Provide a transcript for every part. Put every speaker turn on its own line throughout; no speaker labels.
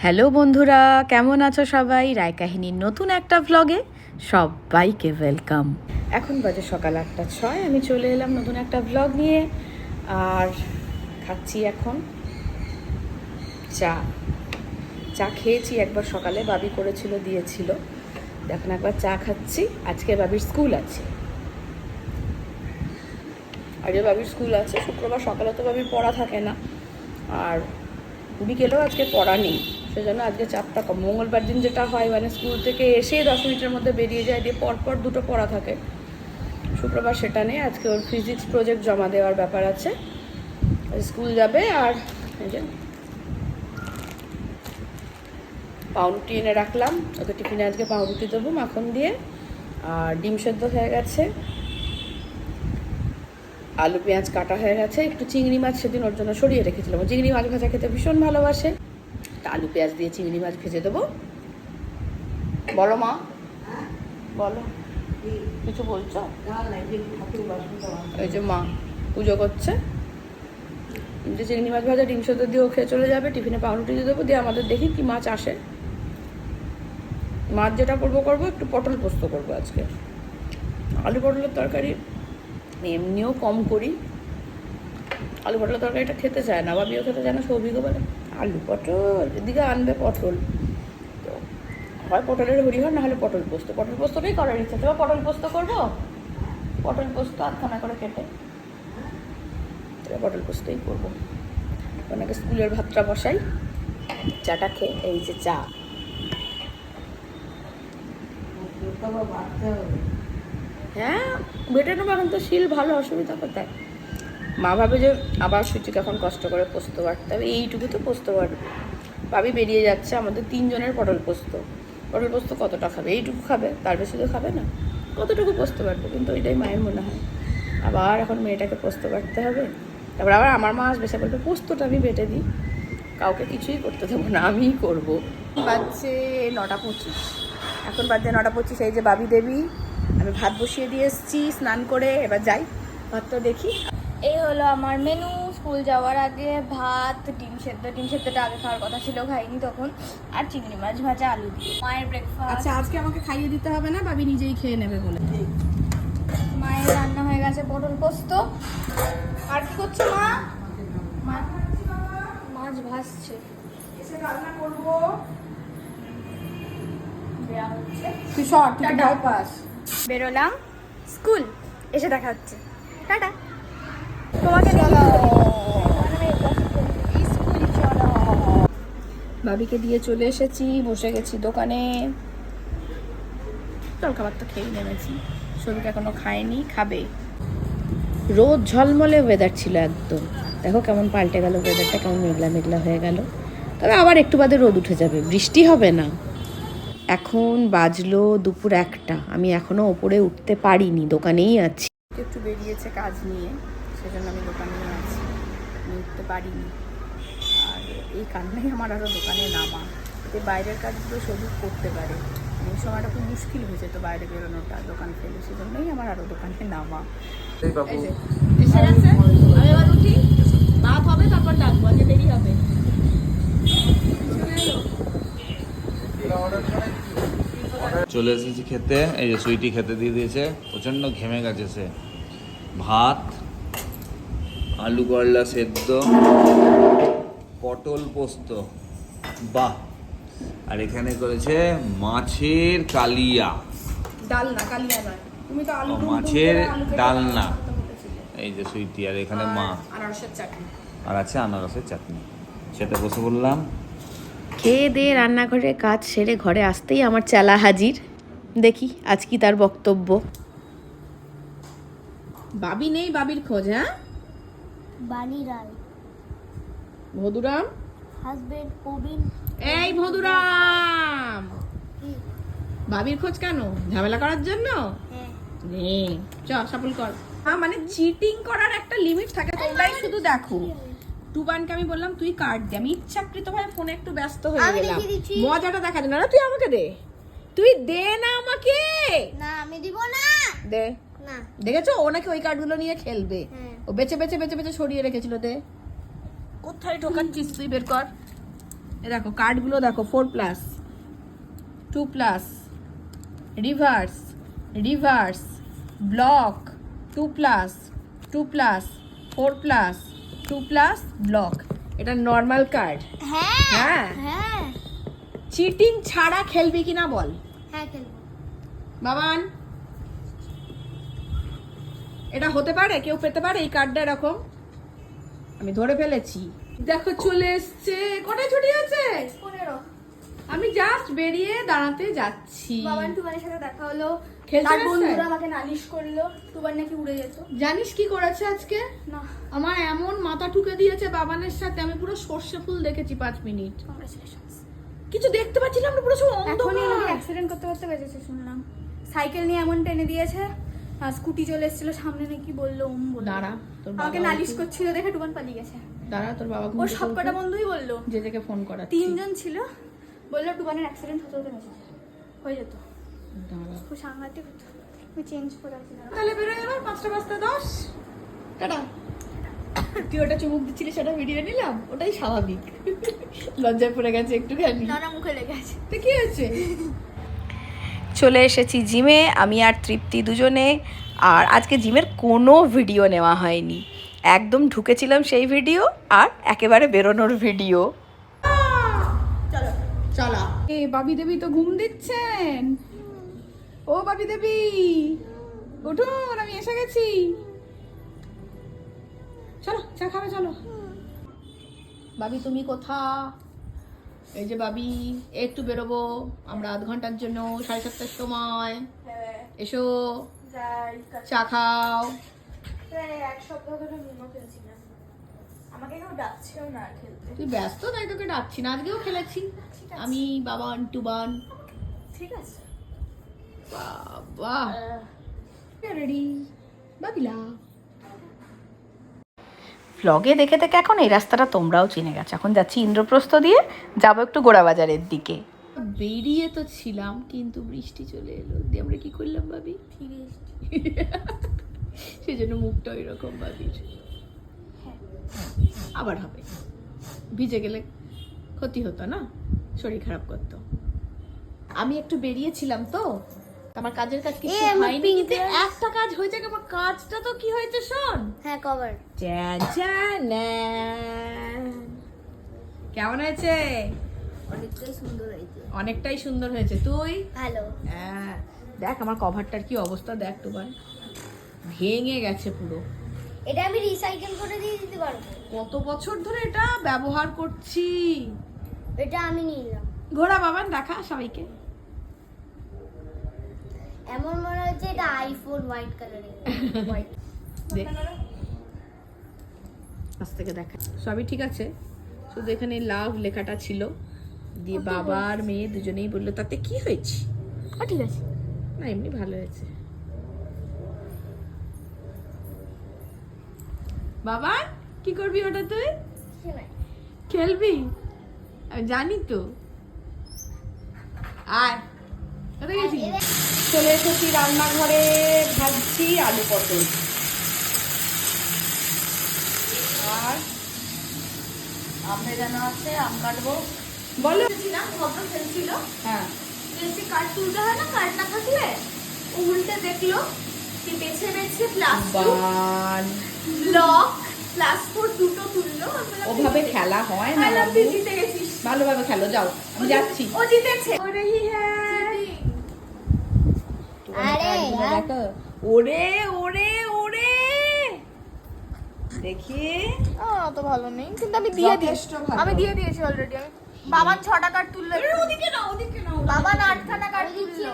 Hello বন্ধুরা, কেমন আছো সবাই? রায় কাহিনীর নতুন একটা ভ্লগে সবাইকে ওয়েলকাম এখন বাজে সকাল আটটা ছয়, আমি চলে এলাম নতুন একটা ভ্লগ নিয়ে। আর খাচ্ছি এখন চা। চা খেয়েছি, একবার সকালে বাবি করেছিল, দিয়েছিল। এখন একবার চা খাচ্ছি, আজকে বাবির স্কুল আছে। আজকে বাবির স্কুল আছে, শুক্রবার সকালে তো বাবির পড়া থাকে না। আর বিকেলেও আজকে পড়া নেই। সেজন্য আজকে চাপটা কম। মঙ্গলবার দিন যেটা হয় মানে স্কুল থেকে এসে দশ মিনিটের মধ্যে বেরিয়ে যায়, দিয়ে পরপর দুটো পড়া থাকে। শুক্রবার সেটা নেই, আজকে ওর ফিজিক্স প্রজেক্ট জমা দেওয়ার ব্যাপার আছে। স্কুল যাবে আর এই যে পাউরুটি এনে রাখলাম। ওকে টিফিনে আজকে পাউরুটি দেবো, মাখন দিয়ে। আর ডিম সেদ্ধ হয়ে গেছে। আলু, পেঁয়াজ কাটা হয়ে গেছে। একটু চিংড়ি মাছ সেদিন ওর জন্য সরিয়ে রেখেছিলাম। চিংড়ি মাছ ভাজা খেতে ভীষণ ভালোবাসে। আলু, পেঁয়াজ দিয়ে চিংড়ি মাছ ভেজে দেবো। বলো মা। বলো। কিছু বলছো? ওই যে মা পুজো করছে। যে চিংড়ি মাছ ভাজা, ডিম সেদ্ধ দিয়ে খেয়ে চলে যাবে। টিফিনে পাউরুটি দিয়ে দেবো। দিয়ে আমাদের দেখি কি মাছ আসে। মাছ যেটা করব করব। একটু পটল পোস্ত করব আজকে। আলু পটলের তরকারি এমনিও কম করি। আলু পটলের তরকারিটা খেতে চায় না বাবিও খেতে চায় না, সৌভিকও বলে। আলু পটল এদিকে আনবে পটল। তো হয় পটলের হরিহর না হলে পটল পোস্ত। পটল পোস্তটাই করার ইচ্ছা তোমার পটল পোস্ত করব? পটল পোস্ত আধখানা করে কেটে পটল পোস্তই করব। ওনাকে স্কুলের ভাতটা বসাই। চাটা খেয়ে এই যে চা। হ্যাঁ বেটে নেব এখন তো শিল ভালো অসুবিধা কোথায়? মা ভাবে যে আবার সুচিকে এখন কষ্ট করে পোস্ত বাটতে হবে। এইটুকু তো পোস্ত বাটবে ভাবি বেরিয়ে যাচ্ছে, আমাদের তিনজনের পটল পোস্ত। পটল পোস্ত কতটা খাবে? এইটুকু খাবে, তার বেশি তো খাবে না। কতটুকু পোস্ত বাটবে কিন্তু ওইটাই মায়ের মনে হয়। আবার এখন মেয়েটাকে পোস্ত বাটতে হবে। তারপর আবার আমার মা আসবে, সে বলবে, পোস্তটা আমি বেটে দিই। কাউকে কিছুই করতে দেবো না, আমিই করব। বাজছে নটা পঁচিশ। এখন বাজছে নটা পঁচিশ, এই যে বাবি দেবী, আমি ভাত বসিয়ে দিয়ে এসেছি, স্নান করে এবার যাই। ভাতটা দেখি।
এই হলো আমার মেনু স্কুল যাওয়ার আগে ভাত ডিম সেদ্ধ ডিম সেদ্ধটা আগে খাওয়ার কথা ছিল খাইনি তখন। আর চিংড়ি মাছ ভাজা আলু দিয়ে। মায়ের ব্রেকফাস্ট
আচ্ছা আজকে আমাকে খাইয়ে দিতে হবে না? বাবি নিজেই খেয়ে নেবে বলে।
মায়ের রান্না হয়ে গেছে পটল পোস্ত। আর কি করছ মা? মাছ ভাজছে।
তুই সর তুই পাস।
বেরোলাম। স্কুল। এসে দেখা হচ্ছে। টাটা। তোমাকে
বাবিকে দিয়ে চলে এসেছি বসে গেছি দোকানে। জলখাবার তো খেয়ে নেমেছি। সবিকে এখনও খায়নি খাবে। রোদ ঝলমলে ওয়েদার ছিল একদম। দেখো কেমন পাল্টে গেল ওয়েদারটা কেমন মেঘলা মেঘলা হয়ে গেল। তবে আবার একটু বাদে রোদ উঠে যাবে বৃষ্টি হবে না। এখন বাজলো দুপুর একটা আমি এখনও ওপরে উঠতে পারিনি দোকানেই আছি। একটু বেরিয়েছে কাজ নিয়ে। সেজন্য আমি দোকানেই আছি। আমি উঠতে পারিনি। আর এই কারণেই আমার আরও দোকানে নামা। এতে বাইরের কাজগুলো সবই করতে পারে। এই সময়টা খুব মুশকিল হয়েছে তো বাইরে বেরোনোটা দোকান ফেলে সেজন্যই আমার আরও দোকানে নামা। এই যে, এসে গেছে? আমি এবার উঠি। ভাত হবে তারপর ডাকবো আজকে দেরি হবে।
চলে এসেছি খেতে এই যে সুইটি খেতে দিয়ে দিয়েছে। প্রচণ্ড ঘেমে গেছে সে। ভাত আলু করলা সেদ্ধ পটল পোস্ত। বাহ! আর এখানে করেছে মাছের কালিয়া।
ডাল না কালিয়া নয়। তুমি তো আলু
মাছের ডালনা। এই যে সুইটি আর এখানে মা।
আর আনারসের চাটনি।
আর আছে আনারসের চাটনি। সেটা বসে বললাম।
খেয়ে দিয়ে রান্নাঘরে কাজ সেরে ঘরে আসতেই আমার চেলা হাজির। দেখি আজ কি তার বক্তব্য। বাবি নেই বাবির খোঁজ হ্যাঁ?
বানি রায়।
ভদুরাম
হাজবেন্ড প্রবীণ।
এই ভদুরাম বাবির খোঁজ কেন? ঝামেলা করার জন্য?
হ্যাঁ।
চ সাপল কর। হ্যাঁ মানে চিটিং করার একটা লিমিট থাকে তোমরাই শুধু দেখো। টুবানকে আমি বললাম তুই কার্ড দে। আমি ইচ্ছাকৃত ভাবে ফোনে একটু ব্যস্ত হয়ে গেলাম। মজাটা দেখা যায় না। না, তুই আমাকে দে। তুই দে না আমাকে।
না আমি দিব না।
দে। দেখেছ? ও নাকি ওই কার্ডগুলো নিয়ে খেলবে।
হ্যাঁ।
ও বেছে বেছে বেছে বেছে সরিয়ে রেখেছিল দে। কোথায় ঢোকাচ্ছিস তুই? বের কর। এ দেখো কার্ডগুলো দেখো four plus two plus reverse reverse block two plus two plus four plus two plus block এটা নর্মাল কার্ড
হ্যাঁ।
হ্যাঁ।
হ্যাঁ।
চিটিং ছাড়া খেলবি কিনা বল।
হ্যাঁ খেলব।
বাবান এটা হতে পারে কেউ পেতে পারে এই কার্ডটা এরকম। আমি ধরে ফেলেছি। দেখো চলে এসছে। কটায় ছুটি আছে?
পনেরো।
আমি জাস্ট বেরিয়ে দাঁড়াতে যাচ্ছি।
বাবান টুবানের সাথে দেখা হলো। তার বন্ধুরা আমাকে নালিশ করল। টুবার নাকি উড়ে যেত।
জানিস কি করেছে আজকে?
না।
আমার এমন মাথা ঠুকে দিয়েছে বাবানের সাথে। আমি পুরো সর্ষে ফুল দেখেছি পাঁচ মিনিট। কিছু দেখতে পাচ্ছিলাম না পুরো সব
এখনই
অন্ধকার
অ্যাক্সিডেন্ট করতে করতে বেঁচেছে শুনলাম। সাইকেল নিয়ে এমন টেনে দিয়েছে। স্কুটি চলে এসেছিল সামনে নাকি বলল ওম বলল।
দাঁড়া তোর
আমাকে নালিশ
একটু-
করছিল দেখে টুবান পালিয়ে গেছে।
দাঁড়া তোর বাবা
ওর সব কটা বন্ধুই বলল।
যে থেকে ফোন করা
তিনজন ছিল। বলল টুবানের অ্যাক্সিডেন্ট হতে হতে হয়ে যেত।
দাঁড়া।
খুব সাংঘাতিক হতো। আমি চেঞ্জ করে দাঁড়াও।
তাহলে বেরো এবার পাঁচটা পাঁচটা দশ। টাটা। তুই ওটা চুমুক দিচ্ছিলি সেটা ভিডিও নিলাম। ওটাই স্বাভাবিক। লজ্জায় পড়ে গেছে একটুখানি।
না না মুখে লেগে আছে।
তো কি হয়েছে?
চলে এসেছি জিমে, আমি আর তৃপ্তি দুজনে। আর আজকে জিমের কোনো ভিডিও নেওয়া হয়নি। একদম ঢুকেছিলাম সেই ভিডিও আর একেবারে বেরোনোর ভিডিও।
চলা এ, বাবি দেবী তো ঘুম দিচ্ছেন। ও, বাবি দেবী। উঠুন, আমি এসে গেছি। চলো, চা খাবে, চলো। বাবি, তুমি কোথা? এই যে বাবি একটু বেরোবো। আমরা আধ ঘণ্টার জন্য সাড়ে সাতটার সময়। এসো। চা খাও।
খেলতে।
তুই ব্যস্ত তাই তোকে ডাকছি না আজকেও খেলেছি। আমি বাবান টুবান
ঠিক আছে।
বাবা। রেডি বাবিলা।
ব্লগে দেখে দেখে এখন এই রাস্তাটা তোমরাও চিনে গেছো। এখন যাচ্ছি ইন্দ্রপ্রস্থ দিয়ে যাব একটু গোড়াবাজারের দিকে।
বেরিয়ে তো ছিলাম কিন্তু বৃষ্টি চলে এলো। দিয়ে আমরা কি করলাম ভাবি? সেই জন্য মুখটা ওই রকম ভাবির আবার হবে। ভিজে গেলে ক্ষতি হতো না? শরীর খারাপ করতো। আমি একটু বেরিয়েছিলাম তো আমার কাজের কাজ কিছু হয়নি কিন্তু একটা কাজ হয়েছে আমার কাজটা তো কি হয়েছে শোন।
হ্যাঁ কভার
কেমন হয়েছে?
অনেকটাই সুন্দর হয়েছে।
অনেকটাই সুন্দর হয়েছে। তুই?
ভালো।
হ্যাঁ। দেখ আমার কভারটার কি অবস্থা দেখ তোবার ভেঙে গেছে পুরো।
এটা আমি রিসাইকেল করে দিয়ে দিতে পারব।
কত বছর ধরে এটা ব্যবহার করছি?
এটা আমি নিলাম
ঘোড়া বাবান দেখা সবাইকে।
এমন মনে হচ্ছে এটা আইফোন হোয়াইট কালারের
দেখ থেকে দেখা। সবই ঠিক আছে। শুধু এখানে লাভ লেখাটা ছিল। দিয়ে বাবা আর মেয়ে দুজনেই বলল তাতে কি হয়েছে?
ঠিক আছে।
না এমনি ভালো হয়েছে। বাবা কি করবি ওটা তুই খেলবি? জানি তো। আয়। কোথায় গেছিলি? চলে এসেছি রান্নাঘরে ভাজছি আলু পটল। আর আমে জানা আছে আম কাটবো। বলো।
ছিলাম ভদ্র খেলছিল
হ্যাঁ।
বেশি তুলতে হয় না না থাকলে ও উল্টে দেখল কি বেছে বেছে ফোর দুটো তুললো।
ওভাবে খেলা হয় না
জিতে গেছিস?
ভালোভাবে খেলো যাও আমি যাচ্ছি।
ও জিতেছে
রহি হ্যাঁ
আরে,
দেখো। ওরে ওরে ওরে! দেখি।
অত ভালো নেই। কিন্তু আমি দিয়ে দিয়েছি। আমি দিয়ে দিয়েছি অলরেডি আমি বাবার ছটা কার্ড তুললো
ওদিকে না ওদিকে না
বাবা আটখানা কার্ড তুললো।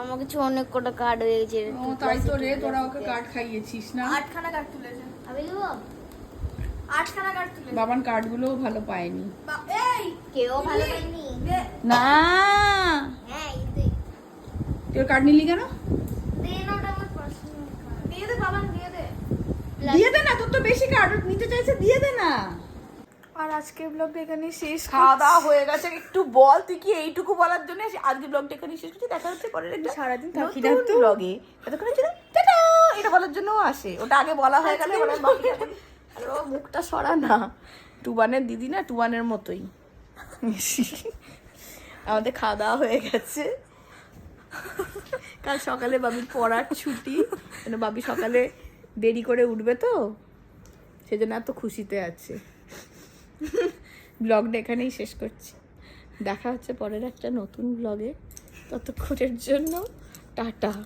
আমার কাছে অনেক কটা কার্ড হয়ে গেছে
ও তাই তো রে তোরা ওকে কার্ড খাইয়েছিস না?
আটখানা কার্ড তুলেছে।
আমি দেবো?
আটখানা কার্ড
বাবান কার্ডগুলোও ভালো পায়নি।
এই!
কেউ ভালো পাইনি
দে
না।
হ্যাঁ তুই
কার্ড নিলি কেন
দে না ওটা আমার পার্সোনাল কার্ড
দিয়ে দে বাবা দিয়ে দে
দিয়ে দে না তোর তো বেশি কার্ড নিতে চাইছে দিয়ে দে না।
আর আজকের ব্লগটা এখানে শেষ
খাওয়া দাওয়া হয়ে গেছে একটু বল তুই কি এইটুকু বলার জন্য আজকে ব্লগটা এখানে শেষ করছি দেখা হচ্ছে পরের একটা
সারাদিন থাকি
নতুন ব্লগে এতক্ষণ ছিল টাটা! এটা বলার জন্য আসে। ওটা আগে বলা হয়ে গেলে আর বাকি আর ও মুখটা সরা না। টুবানের দিদি না টুবানের মতোই। আমাদের খাওয়া দাওয়া হয়ে গেছে। কাল সকালে বাবির পড়ার ছুটি। মানে বাবি সকালে দেরি করে উঠবে তো? সেজন্য এত খুশিতে আছে। ব্লগটা এখানেই শেষ করছি। দেখা হচ্ছে পরের একটা নতুন ব্লগে। ততক্ষণের জন্য টাটা।